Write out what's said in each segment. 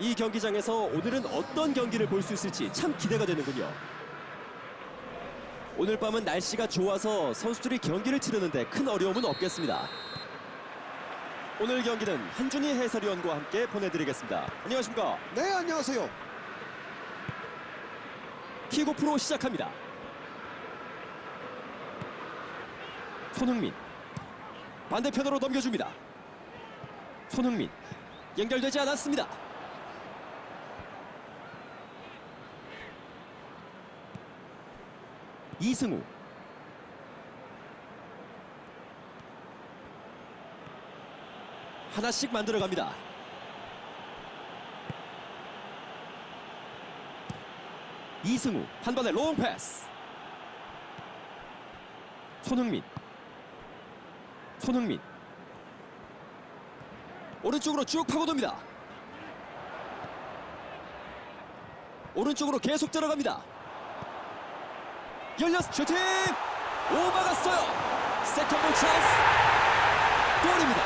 이 경기장에서 오늘은 어떤 경기를 볼 수 있을지 참 기대가 되는군요. 오늘 밤은 날씨가 좋아서 선수들이 경기를 치르는데 큰 어려움은 없겠습니다. 오늘 경기는 한준희 해설위원과 함께 보내드리겠습니다. 안녕하십니까? 네, 안녕하세요. 킥오프로 시작합니다. 손흥민 반대편으로 넘겨줍니다. 손흥민 연결되지 않았습니다. 이승우. 하나씩 만들어갑니다. 이승우 한 번에 롱 패스. 손흥민. 손흥민. 오른쪽으로 쭉 파고듭니다. 오른쪽으로 계속 들어갑니다 열렸 슈팅! 오막았어요. 세컨볼 찬스. 골입니다.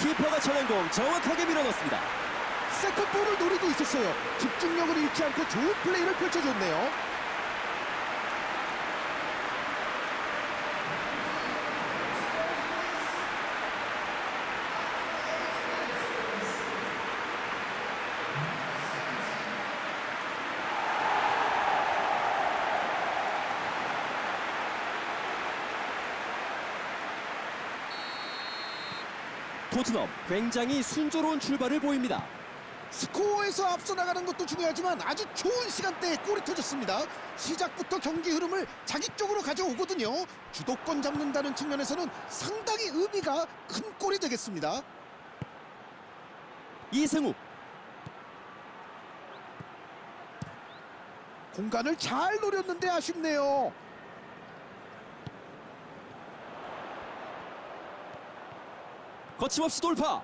키퍼가 쳐낸 공 정확하게 밀어넣습니다. 세컨볼을 노리고 있었어요. 집중력을 잃지 않고 좋은 플레이를 펼쳐줬네요. 토트넘 굉장히 순조로운 출발을 보입니다 스코어에서 앞서 나가는 것도 중요하지만 아주 좋은 시간대에 골이 터졌습니다. 시작부터 경기 흐름을 자기 쪽으로 가져오거든요. 주도권 잡는다는 측면에서는 상당히 의미가 큰 골이 되겠습니다. 이승우 공간을 잘 노렸는데 아쉽네요. 거침없이 돌파.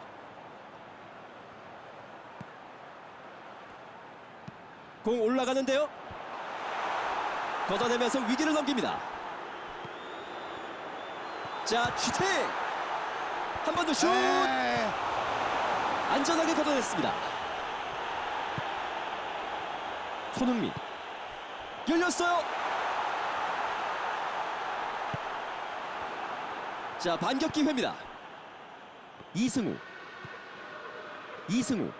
공 올라가는데요. 걷어내면서 위기를 넘깁니다. 자 슈팅 한 번 더 슛. 에, 안전하게 걷어냈습니다. 손흥민. 열렸어요. 자 반격 기회입니다 이승우 이승우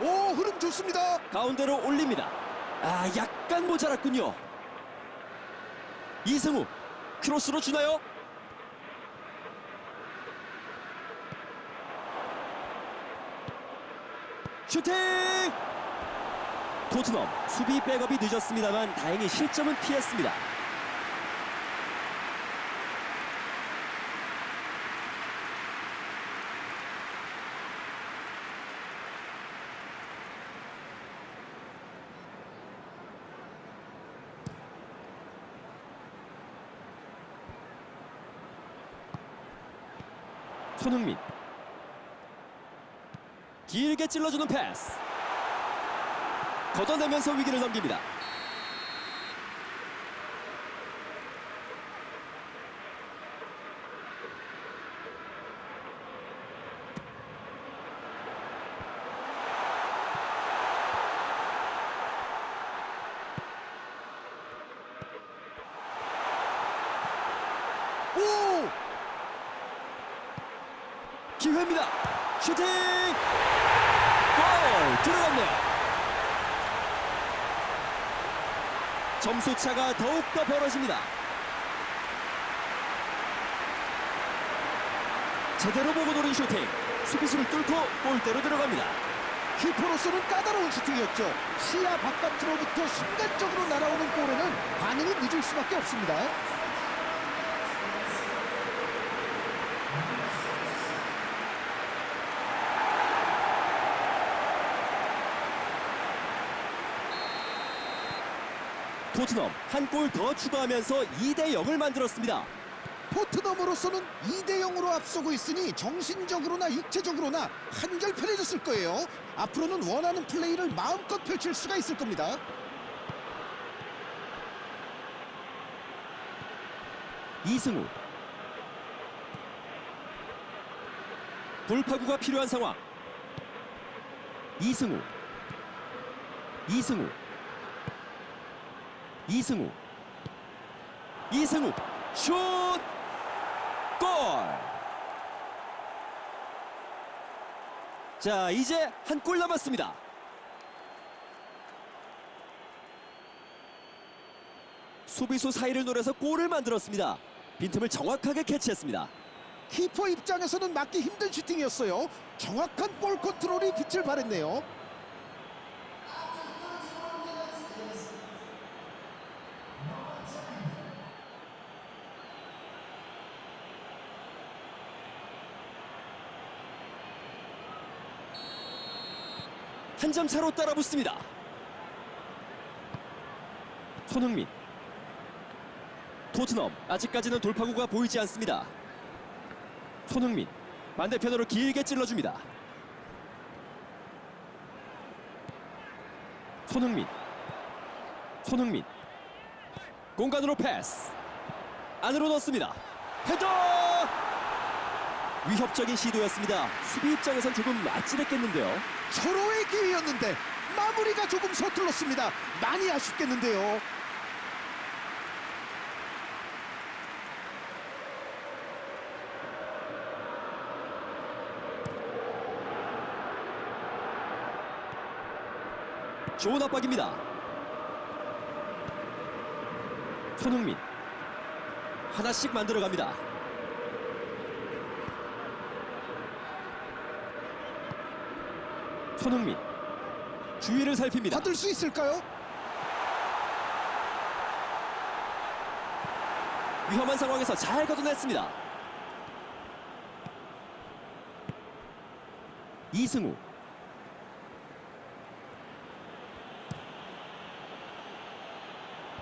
오 흐름 좋습니다. 가운데로 올립니다 아 약간 모자랐군요 이승우 크로스로 주나요? 슈팅! 토트넘 수비 백업이 늦었습니다만 다행히 실점은 피했습니다 손흥민. 길게 찔러주는 패스. 걷어내면서 위기를 넘깁니다 오 기회입니다 슈팅 골 들어갔네요 점수 차가 더욱더 벌어집니다 제대로 보고 노린 슈팅 수비수를 뚫고 골대로 들어갑니다 키퍼로서는 까다로운 슈팅이었죠. 시야 바깥으로부터 순간적으로 날아오는 볼에는 반응이 늦을 수밖에 없습니다. 토트넘 한 골 더 추가하면서 2대 0을 만들었습니다. 포트넘으로서는 2대 0으로 앞서고 있으니 정신적으로나 육체적으로나 한결 편해졌을 거예요. 앞으로는 원하는 플레이를 마음껏 펼칠 수가 있을 겁니다. 이승우 돌파구가 필요한 상황 이승우 이승우 이승우 이승우 슛! 골! 자 이제 한 골 남았습니다 수비수 사이를 노려서 골을 만들었습니다 빈틈을 정확하게 캐치했습니다 키퍼 입장에서는 막기 힘든 슈팅이었어요. 정확한 볼 컨트롤이 빛을 발했네요. 한 점 차로 따라붙습니다. 손흥민 토트넘 아직까지는 돌파구가 보이지 않습니다. 손흥민 반대편으로 길게 찔러줍니다. 손흥민 손흥민 공간으로 패스 안으로 넣습니다. 헤더 위협적인 시도였습니다. 수비 입장에선 조금 아찔했겠는데요. 서로의 기회였는데 마무리가 조금 서툴렀습니다. 많이 아쉽겠는데요. 좋은 압박입니다. 손흥민 하나씩 만들어갑니다. 손흥민 주위를 살핍니다. 받을 수 있을까요? 위험한 상황에서 잘 걷어냈습니다. 이승우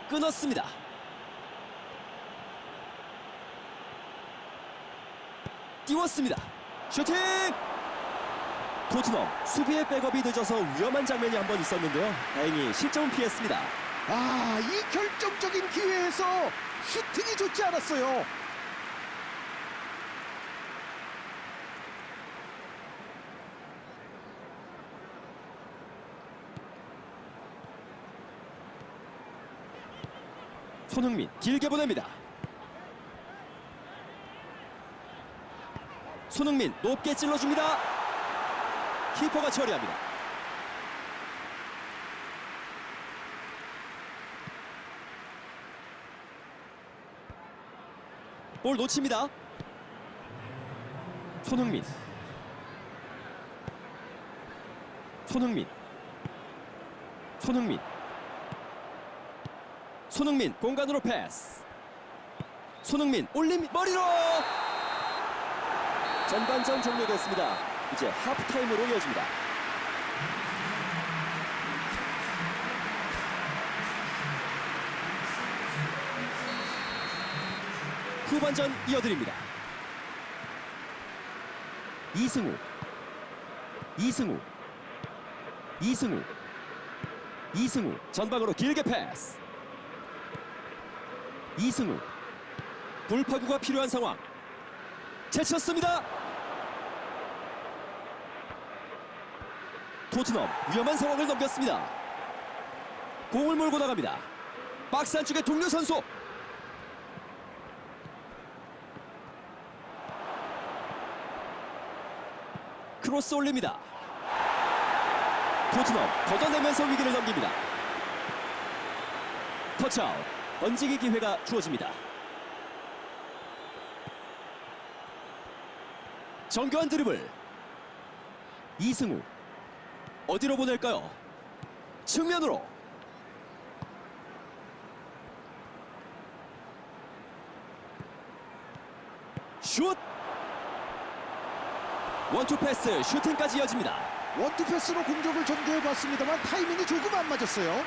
끊었습니다. 띄웠습니다. 슈팅! 토트넘 수비의 백업이 늦어서 위험한 장면이 한 번 있었는데요. 다행히 실점은 피했습니다. 아, 이 결정적인 기회에서 슈팅이 좋지 않았어요. 손흥민 길게 보냅니다. 손흥민 높게 찔러줍니다. 키퍼가 처리합니다. 볼 놓칩니다. 손흥민. 손흥민. 손흥민. 손흥민 공간으로 패스. 손흥민 올림 머리로! 전반전 종료됐습니다 이제 하프타임으로 이어집니다. 후반전 이어드립니다. 이승우 이승우 이승우 이승우 전방으로 길게 패스. 이승우 돌파구가 필요한 상황. 제쳤습니다 토트넘 위험한 상황을 넘겼습니다 공을 몰고 나갑니다 박스 안쪽에 동료 선수 크로스 올립니다 토트넘 걷어내면서 위기를 넘깁니다 터치아웃 던지기 기회가 주어집니다. 정교한 드리블. 이승우. 어디로 보낼까요? 측면으로. 슛! 원투 패스 슈팅까지 이어집니다. 원투 패스로 공격을 전개해 봤습니다만 타이밍이 조금 안 맞았어요.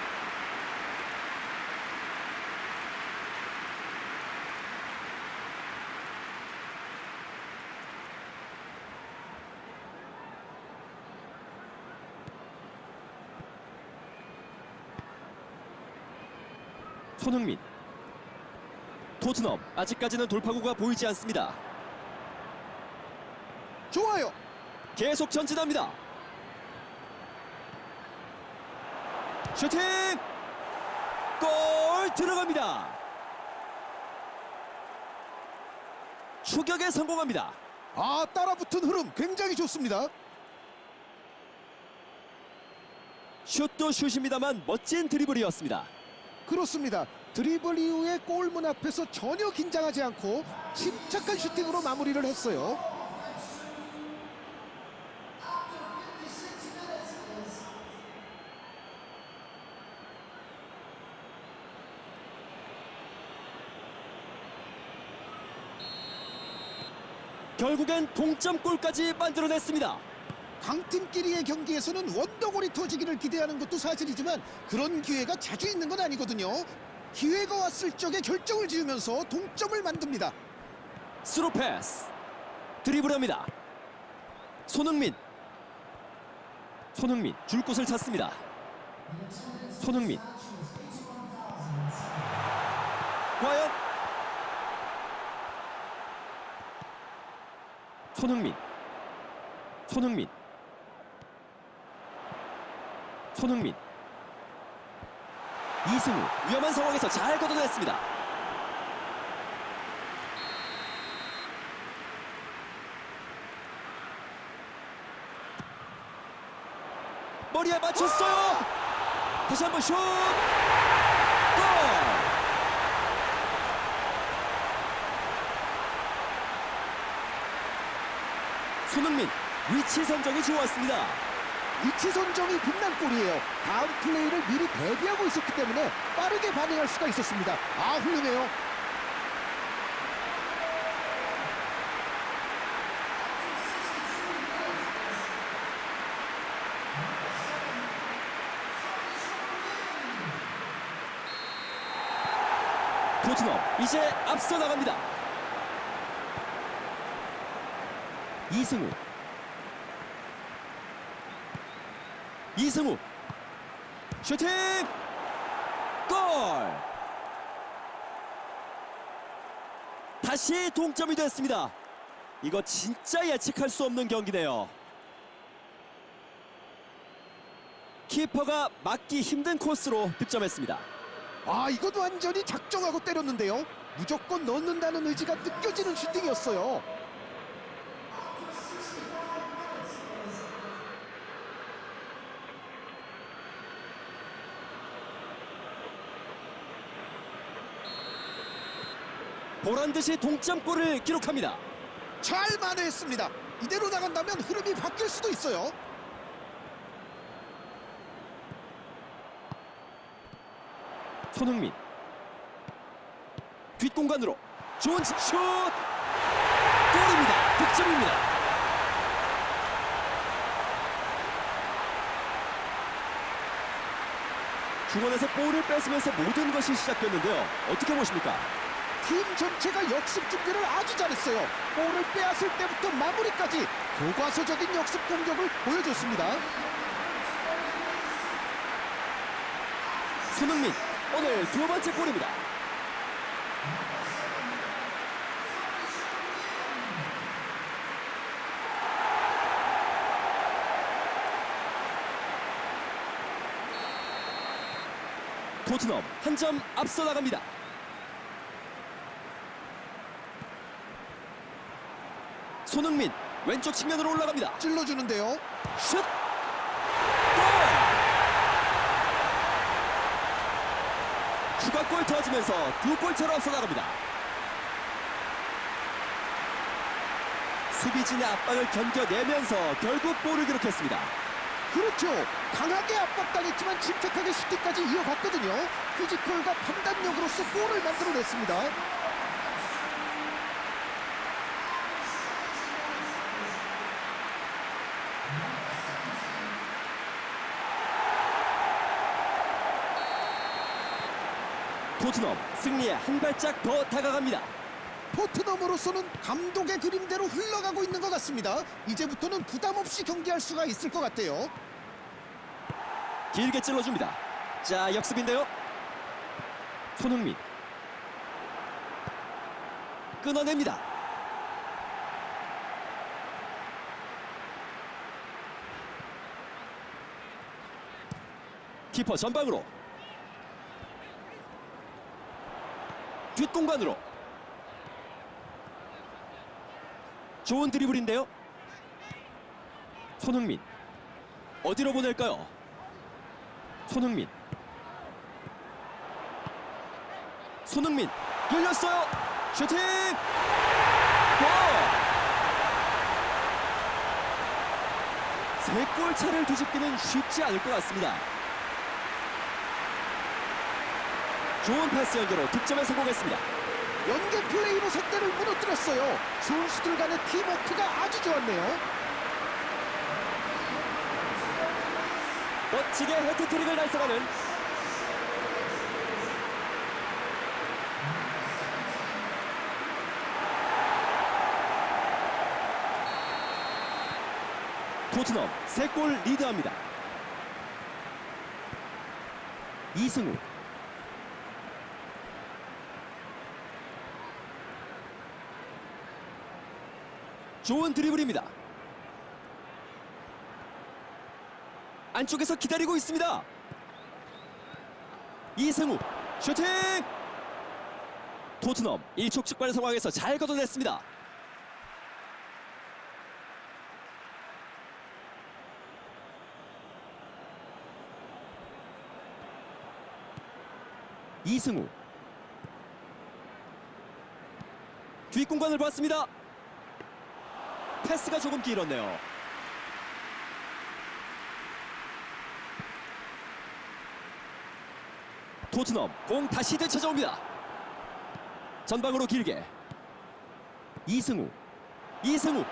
손흥민 토트넘 아직까지는 돌파구가 보이지 않습니다. 좋아요. 계속 전진합니다. 슈팅! 골 들어갑니다. 추격에 성공합니다. 아 따라붙은 흐름 굉장히 좋습니다. 슛도 슛입니다만 멋진 드리블이었습니다. 그렇습니다. 드리블 이후에 골문 앞에서 전혀 긴장하지 않고 침착한 슈팅으로 마무리를 했어요. 결국엔 동점골까지 만들어냈습니다. 강팀끼리의 경기에서는 원더골이 터지기를 기대하는 것도 사실이지만 그런 기회가 자주 있는 건 아니거든요. 기회가 왔을 적에 결정을 지으면서 동점을 만듭니다. 스루 패스. 드리블합니다. 손흥민. 손흥민 줄 곳을 찾습니다. 손흥민. 과연? 손흥민. 손흥민. 손흥민 이승우 위험한 상황에서 잘 걷어냈습니다. 머리에 맞췄어요. 다시 한번 슛. 골. 손흥민 위치 선정이 좋았습니다. 위치 선정이 빛난 골이에요. 다음 플레이를 미리 대비하고 있었기 때문에 빠르게 반응할 수가 있었습니다. 아 훌륭해요. 토트넘 이제 앞서 나갑니다. 이승우 이승우 슈팅 골 다시 동점이 됐습니다. 이거 진짜 예측할 수 없는 경기네요. 키퍼가 막기 힘든 코스로 득점했습니다. 아 이건 완전히 작정하고 때렸는데요. 무조건 넣는다는 의지가 느껴지는 슈팅이었어요. 보란 듯이 동점골을 기록합니다. 잘 만회했습니다. 이대로 나간다면 흐름이 바뀔 수도 있어요. 손흥민 뒷공간으로 좋은 슛 골입니다 득점입니다 중원에서 볼을 뺏으면서 모든 것이 시작됐는데요 어떻게 보십니까 팀 전체가 역습 준비를 아주 잘했어요. 볼을 빼앗을 때부터 마무리까지 교과서적인 역습 공격을 보여줬습니다. 손흥민 오늘 두 번째 골입니다 토트넘 한 점 앞서 나갑니다 손흥민 왼쪽 측면으로 올라갑니다 찔러주는데요. 슛! 골! 추가골 터지면서 두 골차로 앞서 나갑니다. 수비진의 압박을 견뎌내면서 결국 골을 기록했습니다. 그렇죠. 강하게 압박당했지만 침착하게 슈팅까지 이어갔거든요. 피지컬과 판단력으로서 골을 만들어냈습니다. 토트넘 승리에 한 발짝 더 다가갑니다. 토트넘으로서는 감독의 그림대로 흘러가고 있는 것 같습니다. 이제부터는 부담 없이 경기할 수가 있을 것 같아요. 길게 찔러줍니다. 자 역습인데요. 손흥민 끊어냅니다. 키퍼 전방으로 뒷공간으로 좋은 드리블인데요. 손흥민 어디로 보낼까요? 손흥민 손흥민 열렸어요. 슈팅! 골! 세골 차를 뒤집기는 쉽지 않을 것 같습니다. 좋은 패스 연결로 득점에 성공했습니다. 연계 플레이로 색대를 무너뜨렸어요. 선수들 간의 팀워크가 아주 좋았네요. 멋지게 헤트트릭을 달성하는 토트넘 3골 리드합니다. 이승우 좋은 드리블입니다. 안쪽에서 기다리고 있습니다. 이승우 슈팅! 토트넘 일촉즉발 상황에서 잘 걷어냈습니다. 이승우 뒷공간을 봤습니다. 패스가 조금 길었네요. 토트넘 공 다시 되찾아옵니다. 전방으로 길게 이승우 이승우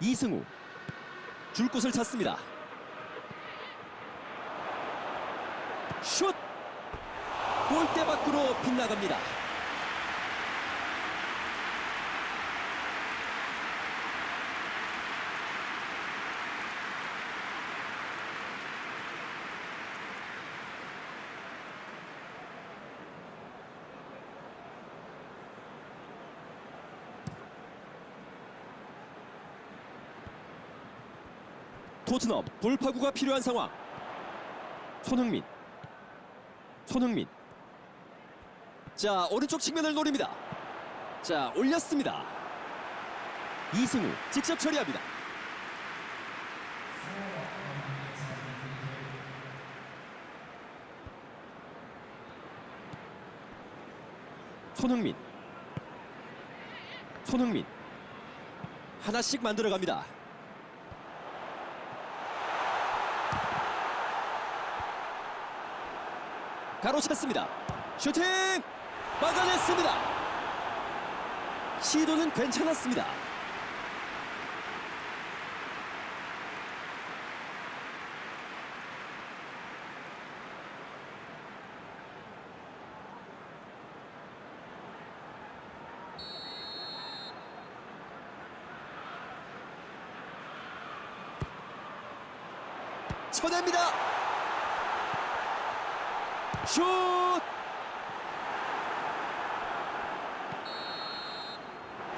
이승우 줄 곳을 찾습니다. 슛 골대 밖으로 빗나갑니다. 토트넘 돌파구가 필요한 상황. 손흥민. 손흥민. 자, 오른쪽 측면을 노립니다. 자, 올렸습니다. 이승우 직접 처리합니다. 손흥민. 손흥민. 하나씩 만들어 갑니다. 가로챘습니다. 슈팅! 막아냈습니다. 시도는 괜찮았습니다. 쳐냅니다. 슛!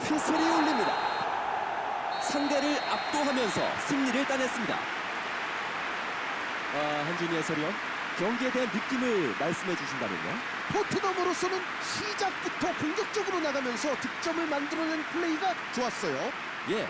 휘슬이 울립니다. 상대를 압도하면서 승리를 따냈습니다. 아, 한준희 해설위원, 경기에 대한 느낌을 말씀해 주신다면요? 토트넘으로서는 시작부터 공격적으로 나가면서 득점을 만들어낸 플레이가 좋았어요. 예,